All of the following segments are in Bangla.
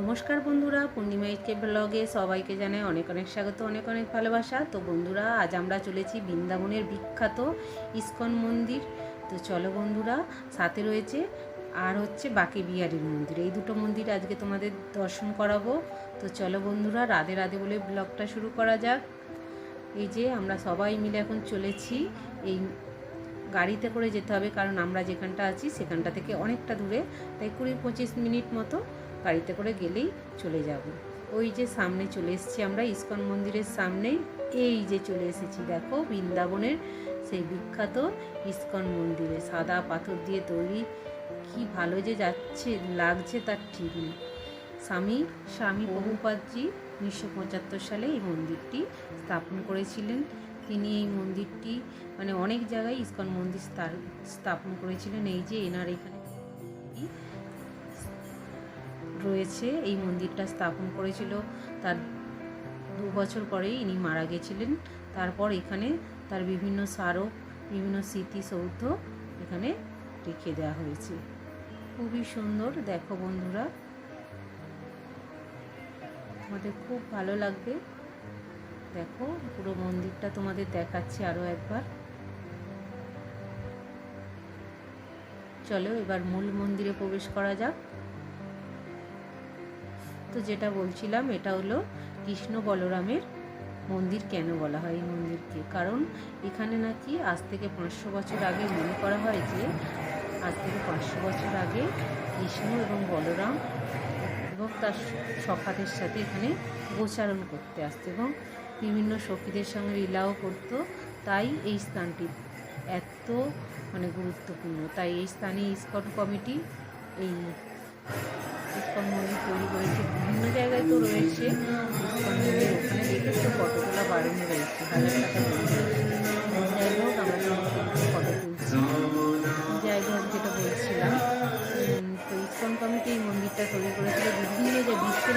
নমস্কার বন্ধুরা, পূর্ণিমা ইটকে ব্লগে সবাইকে জানাই অনেক অনেক স্বাগত, অনেক অনেক ভালোবাসা। তো বন্ধুরা, আজ আমরা চলেছি বৃন্দাবনের বিখ্যাত ইস্কন মন্দির। তো চলো বন্ধুরা, সাথে রয়েছে আর হচ্ছে বাকি বিহারির মন্দির। এই দুটো মন্দির আজকে তোমাদের দর্শন করাবো। তো চলো বন্ধুরা, রাধে রাধে বলে ব্লগটা শুরু করা যাক। এই যে আমরা সবাই মিলে এখন চলেছি। এই গাড়িতে করে যেতে হবে, কারণ আমরা যেখানটা আছি সেখানটা থেকে অনেকটা দূরে, তাই কুড়ি পঁচিশ মিনিট মতো গাড়িতে করে গেলেই চলে যাব। ওই যে সামনে চলে এসেছি আমরা, ইস্কন মন্দিরের সামনে। এই যে চলে এসেছি, দেখো বৃন্দাবনের সেই বিখ্যাত ইস্কন মন্দিরে। সাদা পাথর দিয়ে তৈরি। কি ভালো যে যাচ্ছে, লাগছে তার ঠিক নেই। স্বামী স্বামী বহুপাদজি উনিশশো পঁচাত্তর সালে এই মন্দিরটি স্থাপন করেছিলেন। তিনি এই মন্দিরটি মানে অনেক জায়গায় ইস্কন মন্দির স্থাপন করেছিলেন। এই যে এনার এখানে রয়েছে, এই মন্দিরটা স্থাপন করেছিল তার দু বছর পরেই ইনি মারা গেছিলেন। তারপর এখানে তার বিভিন্ন স্মারক, বিভিন্ন স্মৃতিসৌধ এখানে রেখে দেওয়া হয়েছে। খুবই সুন্দর, দেখো বন্ধুরা। তোমাদের খুব ভালো লাগবে। দেখো, পুরো মন্দিরটা তোমাদের দেখাচ্ছি আরও একবার। চলো, এবার মূল মন্দিরে প্রবেশ করা যাক। তো যেটা বলছিলাম, এটা হলো কৃষ্ণ বলরামের মন্দির কেন বলা হয় এই মন্দিরকে? কারণ এখানে নাকি আজ থেকে পাঁচশো বছর আগে মনে করা হয় যে, আজ থেকে পাঁচশো বছর আগে কৃষ্ণ এবং বলরাম এবং তার সখাদের সাথে এখানে গোচারণ করতে আসতো এবং বিভিন্ন সখীদের সঙ্গে লীলাও করতো। তাই এই স্থানটি এত মানে গুরুত্বপূর্ণ। তাই এই স্থানে ইস্কন কমিটি এই ইস্কন মন্দির তৈরি করেছে। বিভিন্ন জায়গায় তো রয়েছে। ইস্কন মন্দির ওখানে দেখেছ ফটোগুলো বাড়ানো রয়েছে হাজার টাকা ফটো তুলছি। যাই হোক, যেটা বলছিলাম তো ইস্কন কমিটি এই মন্দিরটা তৈরি করেছিল। বিভিন্ন যে বিশ্বের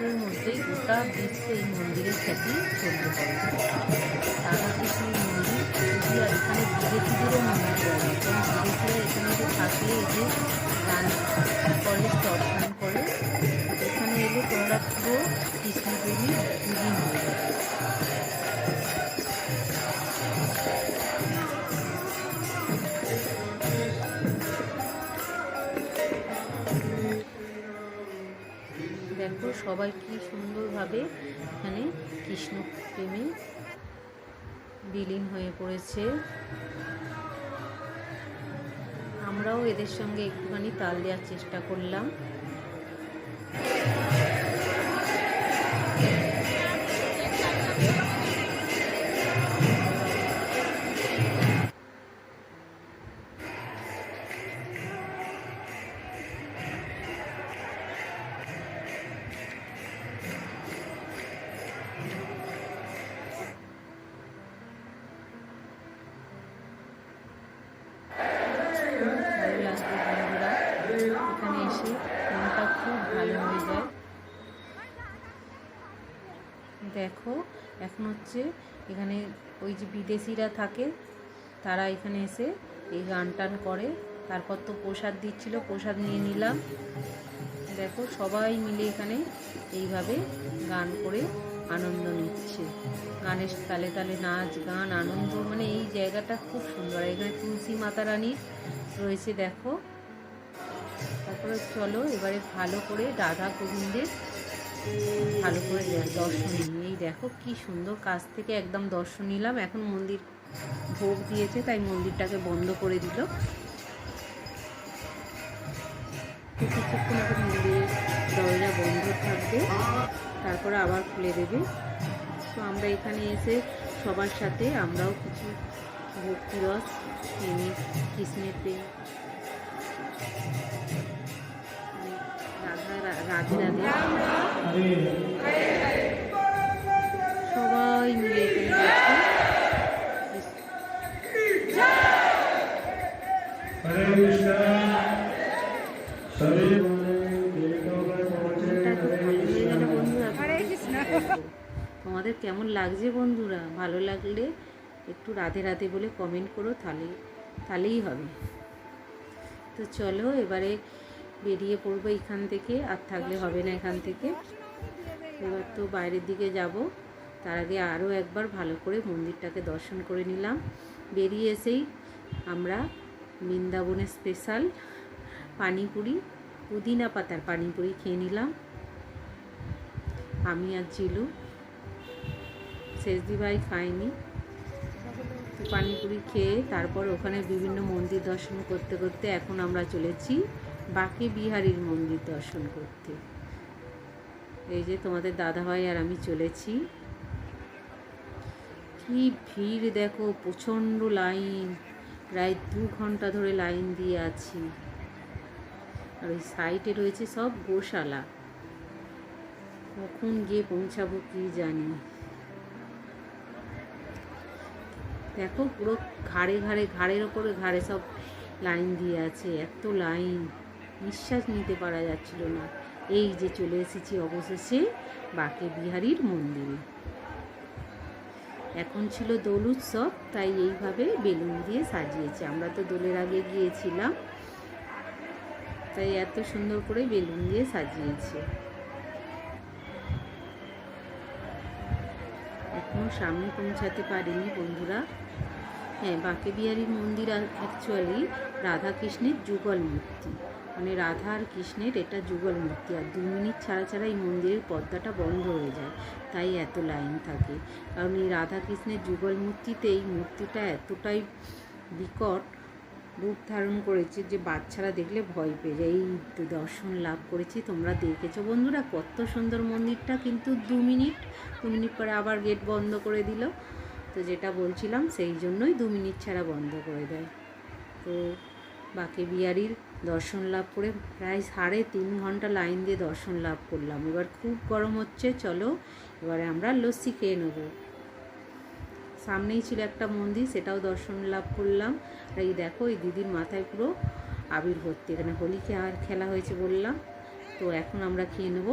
বছরের মধ্যেই গোটা বিশ্বে এই মন্দিরের খ্যাতি ছড়িয়ে পড়ে রাধাকৃষ্ণের মন্দির আর এখানে বিদেশিদেরও সবাই কি সুন্দরভাবে এখানে কৃষ্ণ প্রেমে বিলীন হয়ে পড়েছে। আমরাও এদের সঙ্গে একটুখানি তাল দেওয়ার চেষ্টা করলাম। এখানে এসে মনটা খুব ভালো হয়ে যায়। দেখো, এখন হচ্ছে এখানে ওই যে বিদেশিরা থাকে, তারা এখানে এসে এই গান টান করে। তারপর তো প্রসাদ দিচ্ছিল, প্রসাদ নিয়ে নিলাম। দেখো, সবাই মিলে এখানে এইভাবে গান করে আনন্দ নিচ্ছে। গানের তালে তালে নাচ, গান, আনন্দ মানে এই জায়গাটা খুব সুন্দর। এখানে তুলসী মাতা রানীর রয়েছে, দেখো। তারপরে চলো এবারে ভালো করে রাধা গোবিন্দের ভালো করে দর্শন এই দেখো কি সুন্দর কাছ থেকে একদম দর্শন নিলাম। এখন মন্দির ভোগ দিয়েছে, তাই মন্দিরটাকে বন্ধ করে দিল। কিছুক্ষণ এখন মন্দিরের দরজা বন্ধ থাকবে। তারপরে আবার খুলে দেবে। তো আমরা এখানে এসে সবার সাথে আমরাও কিছু ভক্তিরস প্রেমে কৃষ্ণের প্রেম সবাই তোমাদের কেমন লাগছে বন্ধুরা? ভালো লাগলে একটু রাধে রাধে বলে কমেন্ট করো, তাহলে, তাহলেই হবে। তো চলো, এবারে বেরিয়ে পড়ব এখান থেকে, আর থাকলে হবে না এখান থেকে। এবার তো বাইরের দিকে যাব। তার আগে আরও একবার ভালো করে মন্দিরটাকে দর্শন করে নিলাম। বেরিয়ে এসেই আমরা বৃন্দাবনের স্পেশাল পানিপুরি, পুদিনা পাতার পানিপুরি খেয়ে নিলাম। আমি আর জিলু। শেষদি ভাই খাইনি। পানিপুরি খেয়ে তারপর ওখানে বিভিন্ন মন্দির দর্শন করতে করতে এখন আমরা চলেছি। বাকে বিহারীর মন্দির দর্শন করতে। এই যে তোমাদের দাদাভাই আর আমি চলেছি। কি ভিড় দেখো, প্রচণ্ড লাইন। প্রায় দু ঘণ্টা ধরে লাইন দিয়ে আছি। আর ওই সাইডে রয়েছে সব গোশালা। কখন গিয়ে পৌঁছাবো কি জানি। দেখো পুরো ঘাড়ে ঘাড়ে, ঘাড়ের ওপরে ঘাড়ে সব লাইন দিয়ে আছে, এত লাইন। নিঃশ্বাস নিতে পারা যাচ্ছিল না। এই যে চলে এসেছি অবশেষে বাকে বিহারীর মন্দিরে। এখন ছিল দোল উৎসব, তাই এইভাবে বেলুন দিয়ে সাজিয়েছে। আমরা তো দোলের আগে গিয়েছিলাম, তাই এত সুন্দর করে বেলুন দিয়ে সাজিয়েছে। এখনও সামনে পৌঁছাতে পারিনি বন্ধুরা। হ্যাঁ বাঁকে বিহারীর মন্দির অ্যাকচুয়ালি রাধাকৃষ্ণের যুগল মূর্তি। মানে রাধা আর কৃষ্ণের এটা যুগল মূর্তি। আর দু মিনিট ছাড়া ছাড়া এই মন্দিরের পর্দাটা বন্ধ হয়ে যায়। তাই এত লাইন থাকে। কারণ এই রাধা কৃষ্ণের যুগল মূর্তিতে এই মূর্তিটা এতটাই বিকট রূপ ধারণ করেছে যে বাচ্চারা দেখলে ভয় পেয়ে যায়। এই দর্শন লাভ করেছি, তোমরা দেখেছ। বন্ধুরা, কত সুন্দর মন্দিরটা কিন্তু দু মিনিট দু মিনিট পরে আবার গেট বন্ধ করে দিল। তো যেটা বলছিলাম, সেই জন্যই দু মিনিট ছাড়া বন্ধ করে দেয়। তো বাকে বিহারির দর্শন লাভ করে প্রায় সাড়ে তিন ঘণ্টা লাইন দিয়ে দর্শন লাভ করলাম। এবার খুব গরম হচ্ছে, চলো এবারে আমরা লস্যি খেয়ে নেব। সামনেই ছিল একটা মন্দির, সেটাও দর্শন লাভ করলাম। আর এই দেখো, এই দিদির মাথায় পুরো আবির ভর্তি এখানে হোলি খেলা হয়েছে বললাম। তো এখন আমরা খেয়ে নেব।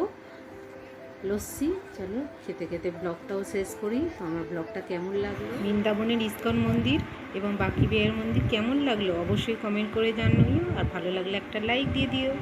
লস্যি, চলো খেতে খেতে ব্লগটাও শেষ করি। তো আমার ব্লগটা কেমন লাগল? বৃন্দাবনের ইস্কন মন্দির এবং বাকি বিয়ের মন্দির কেমন লাগল? অবশ্যই কমেন্ট করে জানিও। আর ভালো লাগলে একটা লাইক দিয়ে দিও।